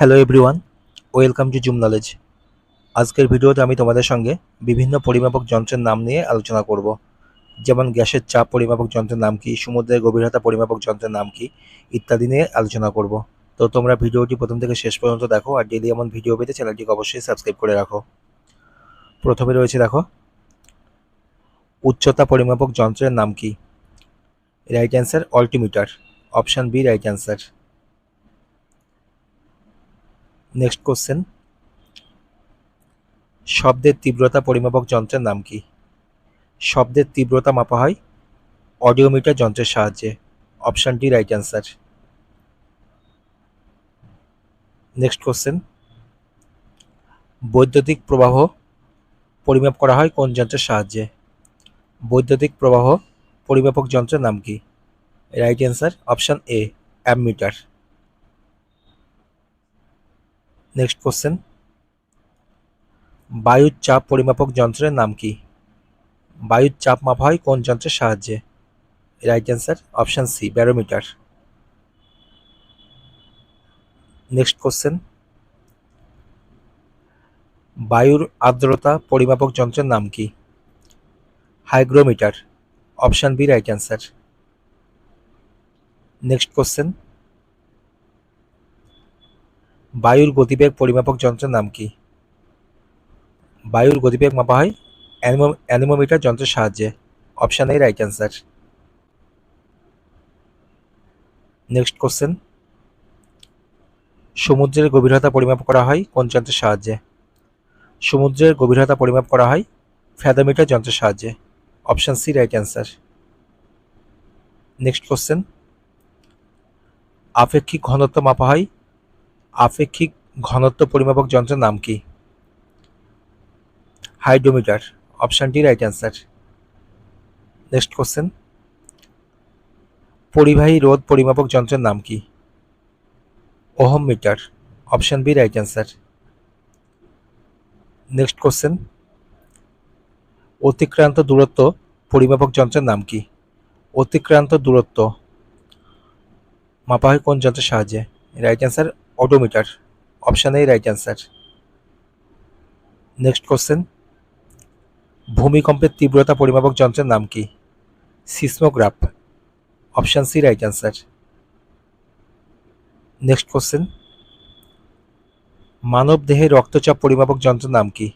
Hello everyone welcome to Zoom Knowledge আজকের ভিডিওতে আমি তোমাদের সঙ্গে বিভিন্ন পরিমাপক যন্ত্রের নাম নিয়ে আলোচনা করব। যেমন গ্যাসের চাপ পরিমাপক যন্ত্রের নাম কি, সমুদ্রের গভীরতা পরিমাপক যন্ত্রের নাম কি ইত্যাদি নিয়ে আলোচনা করব। তো তোমরা ভিডিওটি প্রথম থেকে শেষ পর্যন্ত দেখো আর ডেলি এমন ভিডিও পেতে চ্যানেলটিকে অবশ্যই সাবস্ক্রাইব করে রাখো। প্রথমে রয়েছে দেখো, উচ্চতা পরিমাপক যন্ত্রের নাম কি? Right answer altimeter option B right answer next question শব্দের তীব্রতা পরিমাপক যন্ত্রের নাম কি? শব্দের তীব্রতা মাপা হয় অডিওমিটার যন্ত্রের সাহায্যে। Option D right answer next question বৈদ্যুতিক প্রবাহ পরিমাপ করা হয় কোন যন্ত্রের সাহায্যে? বৈদ্যুতিক প্রবাহ পরিমাপক যন্ত্রের নাম কি? Right answer option A ammeter next question বায়ুর চাপ পরিমাপক যন্ত্রের নাম কি? বায়ুর চাপ মাপা হয় কোন যন্ত্রের সাহায্যে? Right answer option C barometer next question বায়ুর আর্দ্রতা পরিমাপক যন্ত্রের নাম কি? Hygrometer option B right answer next question বায়ুর গতিবেগ পরিমাপক যন্ত্রের নাম কি? বায়ুর গতিবেগ মাপা হয় অ্যানিমো- অ্যানিমোমিটার যন্ত্রের সাহায্যে। Option A right answer next question সমুদ্রের গভীরতা পরিমাপ করা হয় কোন যন্ত্রের সাহায্যে? সমুদ্রের গভীরতা পরিমাপ করা হয় ফ্যাদোমিটার যন্ত্রের সাহায্যে। Option C right answer next question আপেক্ষিক ঘনত্ব মাপা হয় আপেক্ষিক ঘনত্ব পরিমাপক যন্ত্রের নাম কি? Hydrometer. Option D, right answer. Next question. পরিবাহী রোধ পরিমাপক যন্ত্রের নাম কি? Ohm meter option B, right answer. Next question. অতিক্রান্ত দূরত্ব পরিমাপক যন্ত্রের নাম কি? অতিক্রান্ত দূরত্ব। মাপা হয় কোন যন্ত্রের সাহায্যে? Right answer odometer option A right answer next question ভূমিকম্পের তীব্রতা পরিমাপক যন্ত্রের নাম কি? Seismograph option C right answer next question মানব দেহে রক্তচাপ পরিমাপক যন্ত্রের নাম কি?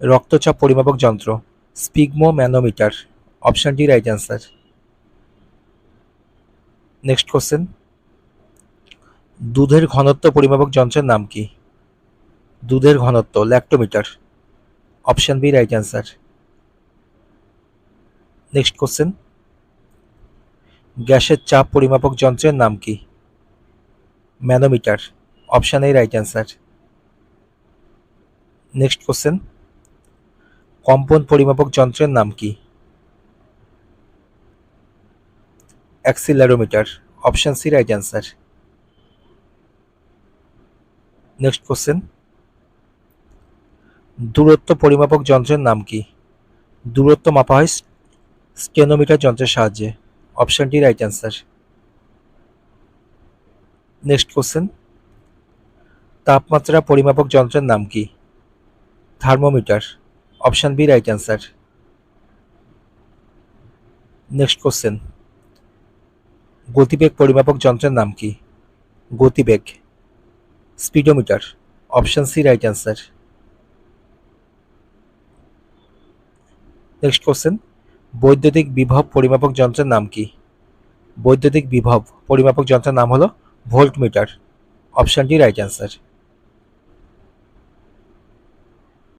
রক্তচাপ পরিমাপক যন্ত্র sphygmomanometer option D right answer next question দুধের ঘনত্ব পরিমাপক যন্ত্রের নাম কি? দুধের ঘনত্ব, lactometer. Option B, right answer. Next question. গ্যাসের চাপ পরিমাপক যন্ত্রের নাম কি? Manometer. Option A, right answer. Next question. কম্পন পরিমাপক যন্ত্রের নাম কি? Accelerometer. Option C, right answer. Next question দূরত্ব পরিমাপক যন্ত্রের নাম কি? দূরত্ব মাপা হয় স্টেনোমিটার যন্ত্রের সাহায্যে। অপশানটি রাইট অ্যান্সার নেক্সট কোশ্চেন তাপমাত্রা পরিমাপক যন্ত্রের নাম কি? Thermometer. Option B right answer next question গতিবেগ পরিমাপক যন্ত্রের নাম কি? গতিবেগ। Speedometer, option C right answer. Next question, বৈদ্যুতিক বিভব পরিমাপক যন্ত্রের নাম কি? বৈদ্যুতিক বিভব পরিমাপক যন্ত্রের নাম হলো ভোল্টমিটার অপশান রাইট অ্যান্সার।